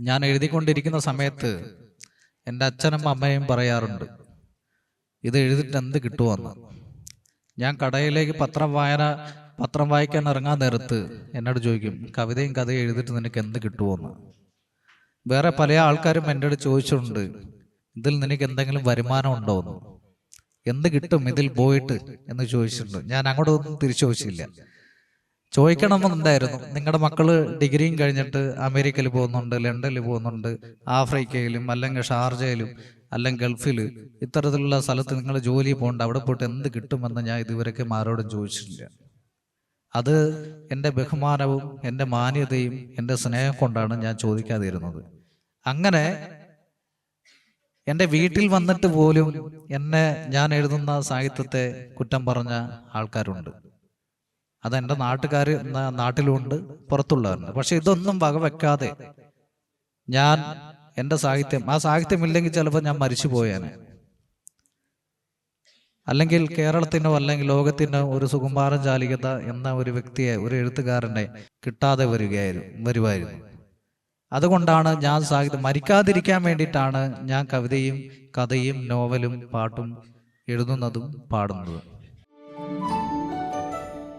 ഞാൻ എഴുതിക്കൊണ്ടിരിക്കുന്ന സമയത്ത് എന്റെ അച്ഛനും അമ്മയും പറയാറുണ്ട് ഇത് എഴുതിട്ട് എന്ത് കിട്ടുമെന്ന് ഞാൻ കടയിലേക്ക് പത്രം വായന പത്രം വായിക്കാൻ ഇറങ്ങാൻ നേരത്ത് എന്നോട് ചോദിക്കും കവിതയും കഥയും എഴുതിട്ട് നിനക്ക് എന്ത് കിട്ടുമെന്ന് വേറെ പല ആൾക്കാരും അടുത്ത് ചോദിച്ചിട്ടുണ്ട് ഇതിൽ നിനക്ക് എന്തെങ്കിലും വരുമാനം ഉണ്ടോ എന്ന് എന്ത് കിട്ടും ഇതിൽ പോയിട്ട്? എന്ന് ചോദിച്ചിട്ടുണ്ട്. ഞാൻ അങ്ങോട്ടൊന്നും തിരിച്ചു ചോദിച്ചില്ല. ചോദിക്കണമെന്നുണ്ടായിരുന്നു. നിങ്ങളുടെ മക്കൾ ഡിഗ്രിയും കഴിഞ്ഞിട്ട് അമേരിക്കയിൽ പോകുന്നുണ്ട് ലണ്ടനിൽ പോകുന്നുണ്ട് ആഫ്രിക്കയിലും അല്ലെങ്കിൽ ഷാർജയിലും അല്ലെങ്കിൽ ഗൾഫിൽ ഇത്തരത്തിലുള്ള സ്ഥലത്ത് നിങ്ങൾ ജോലി പോകണ്ട അവിടെ പോയിട്ട് എന്ത് കിട്ടുമെന്ന് ഞാൻ ഇതുവരെയൊക്കെ ആരോടും ചോദിച്ചിട്ടില്ല. അത് എന്റെ ബഹുമാനവും എന്റെ മാന്യതയും എന്റെ സ്നേഹം കൊണ്ടാണ് ഞാൻ ചോദിക്കാതിരുന്നത്. അങ്ങനെ എന്റെ വീട്ടിൽ വന്നിട്ട് പോലും എന്നെ ഞാൻ എഴുതുന്ന സാഹിത്യത്തെ കുറ്റം പറഞ്ഞ ആൾക്കാരുണ്ട്. അത് എന്റെ നാട്ടുകാർ നാട്ടിലുണ്ട് പുറത്തുള്ളവരുണ്ട്. പക്ഷെ ഇതൊന്നും വകവെക്കാതെ ഞാൻ എന്റെ സാഹിത്യം ആ സാഹിത്യം ഇല്ലെങ്കിൽ ചിലപ്പോൾ ഞാൻ മരിച്ചു പോയേനെ അല്ലെങ്കിൽ കേരളത്തിനോ അല്ലെങ്കിൽ ലോകത്തിനോ ഒരു സുകുമാരൻ ചാലികത എന്ന ഒരു വ്യക്തിയെ ഒരു എഴുത്തുകാരനെ കിട്ടാതെ വരികയായിരുന്നു വരുമായിരുന്നു. അതുകൊണ്ടാണ് ഞാൻ സാഹിത്യം മരിക്കാതിരിക്കാൻ വേണ്ടിയിട്ടാണ് ഞാൻ കവിതയും കഥയും നോവലും പാട്ടും എഴുതുന്നതും പാടുന്നതും.